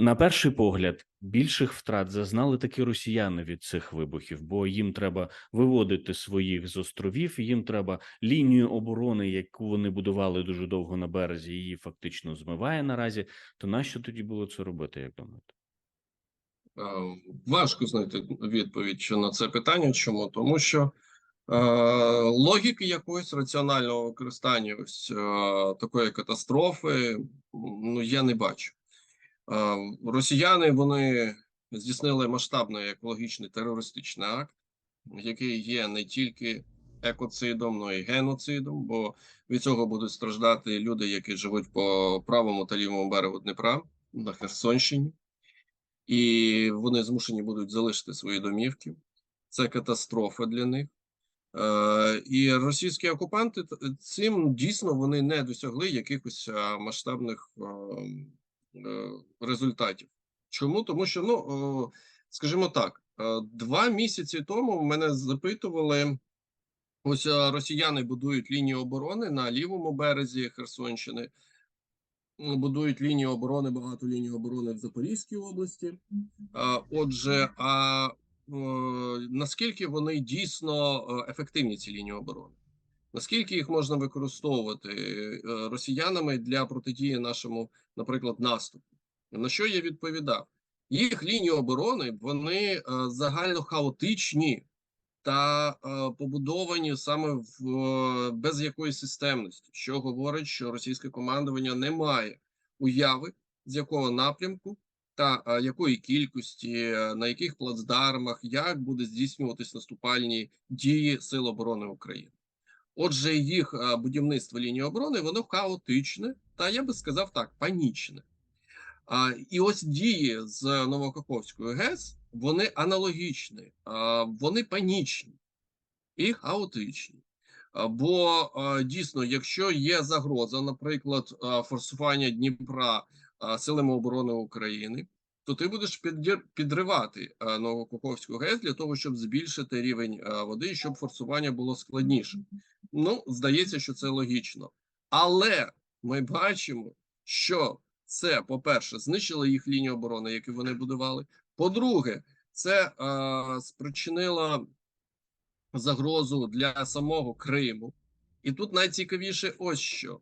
На перший погляд, більших втрат зазнали таки росіяни від цих вибухів, бо їм треба виводити своїх з островів. Їм треба лінію оборони, яку вони будували дуже довго на березі, її фактично змиває наразі. То нащо тоді було це робити? Як думаєте? Е, Важко знайти відповідь на це питання. Чому? Тому що е, логіки якогось раціонального використання ось е, такої катастрофи ну я не бачу. Е, росіяни вони здійснили масштабний екологічний терористичний акт, який є не тільки екоцидом, але й геноцидом, бо від цього будуть страждати люди, які живуть по правому та лівому берегу Дніпра на Херсонщині і вони змушені будуть залишити свої домівки. Це катастрофа для них. Е, І російські окупанти цим дійсно вони не досягли якихось е, масштабних е, результатів. Чому? Тому що, ну е, скажімо так, е, два місяці тому мене запитували. Ось е, росіяни будують лінію оборони на лівому березі Херсонщини, будують лінію оборони, багато ліній оборони в Запорізькій області. Отже, а е, наскільки вони дійсно е, ефективні ці лінії оборони? Наскільки їх можна використовувати е, росіянами для протидії нашому, наприклад, наступу? На що я відповідав? Їх лінії оборони вони е, загально хаотичні та е, побудовані саме в без якоїсь системності, що говорить, що російське командування не має уяви, з якого напрямку та якої кількості, на яких плацдармах, як буде здійснюватись наступальні дії Сил оборони України. Отже, їх е, будівництво лінії оборони воно хаотичне, та я би сказав так, панічне. А, і ось дії з Новокаховської ГЕС вони аналогічні, а, вони панічні і хаотичні. Бо дійсно, якщо є загроза, наприклад, форсування Дніпра силами оборони України, то ти будеш підривати а, Новокаховську ГЕС для того, щоб збільшити рівень води, і щоб форсування було складніше. Ну, здається, що це логічно. Але ми бачимо, що це, по-перше, знищило їх лінію оборони, яку вони будували. По-друге, це е, спричинило загрозу для самого Криму. І тут найцікавіше ось що.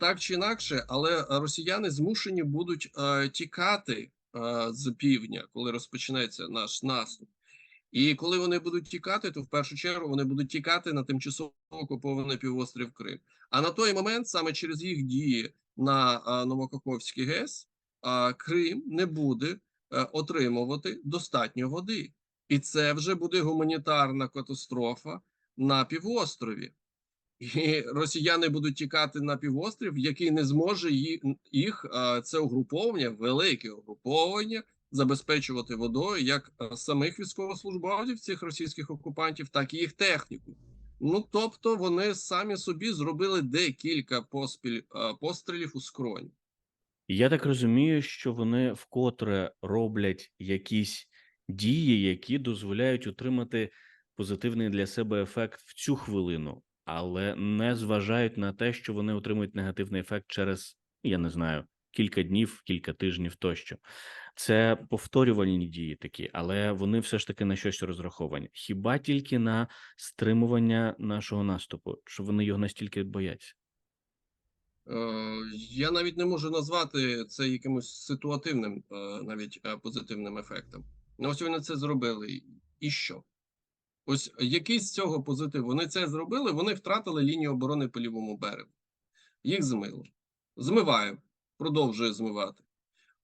Так чи інакше, але росіяни змушені будуть е, тікати е, з півдня, коли розпочнеться наш наступ. І коли вони будуть тікати, то в першу чергу вони будуть тікати на тимчасово окупований півострів Крим. А на той момент, саме через їх дії на а, Новокаховський ГЕС, а, Крим не буде е, отримувати достатньо води, і це вже буде гуманітарна катастрофа на півострові. І росіяни будуть тікати на півострів, який не зможе їх, це угруповання, велике угруповання, забезпечувати водою як самих військовослужбовців цих російських окупантів, так і їх техніку. Ну тобто вони самі собі зробили декілька поспіль пострілів у скроні. Я так розумію, що вони вкотре роблять якісь дії, які дозволяють отримати позитивний для себе ефект в цю хвилину, але не зважають на те, що вони отримують негативний ефект через, я не знаю, кілька днів, кілька тижнів тощо. Це повторювальні дії такі, але вони все ж таки на щось розраховані. Хіба тільки на стримування нашого наступу, що вони його настільки бояться? Е, Я навіть не можу назвати це якимось ситуативним, е, навіть е, позитивним ефектом. Ну, ось вони це зробили. І що? Ось який з цього позитив? Вони це зробили, вони втратили лінію оборони по лівому берегу. Їх змило. Змиває, продовжує змивати.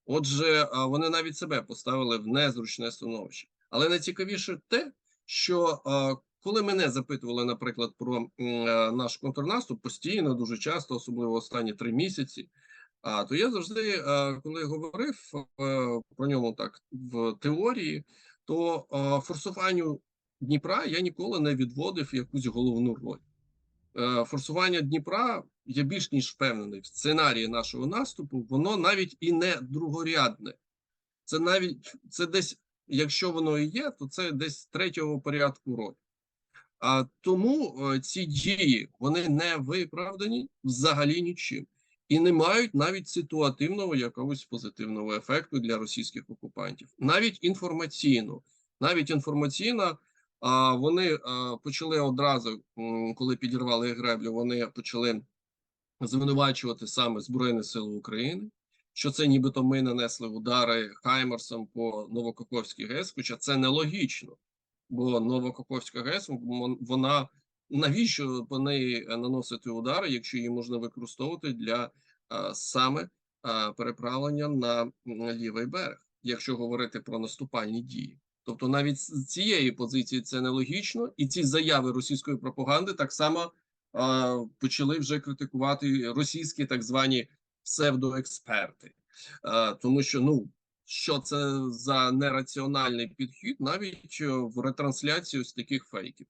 Отже, вони навіть себе поставили в незручне становище. Але найцікавіше те, що коли мене запитували, наприклад, про е, наш контрнаступ постійно, дуже часто, особливо останні три місяці, а, то я завжди, е, коли говорив е, про ньому так в теорії, то форсуванню Дніпра я ніколи не відводив якусь головну роль. Е, Форсування Дніпра, я більш ніж впевнений, в сценарії нашого наступу, воно навіть і не другорядне. Це навіть це десь, якщо воно і є, то це десь третього порядку роль. А тому е, ці дії вони не виправдані взагалі нічим. і не мають навіть ситуативного якогось позитивного ефекту для російських окупантів, навіть інформаційно, навіть інформаційно. Вони почали одразу, коли підірвали греблю, вони почали звинувачувати саме Збройні Сили України, що це нібито ми нанесли удари Хаймерсом по Новокоховській ГЕС, хоча це нелогічно, бо Новокоховська ГЕС вона навіщо по неї наносити удари, якщо її можна використовувати для саме переправлення на лівий берег, якщо говорити про наступальні дії. Тобто навіть з цієї позиції це нелогічно, і ці заяви російської пропаганди так само а, почали вже критикувати російські так звані псевдоексперти, а, тому що ну що це за нераціональний підхід, навіть е, в ретрансляцію з таких фейків.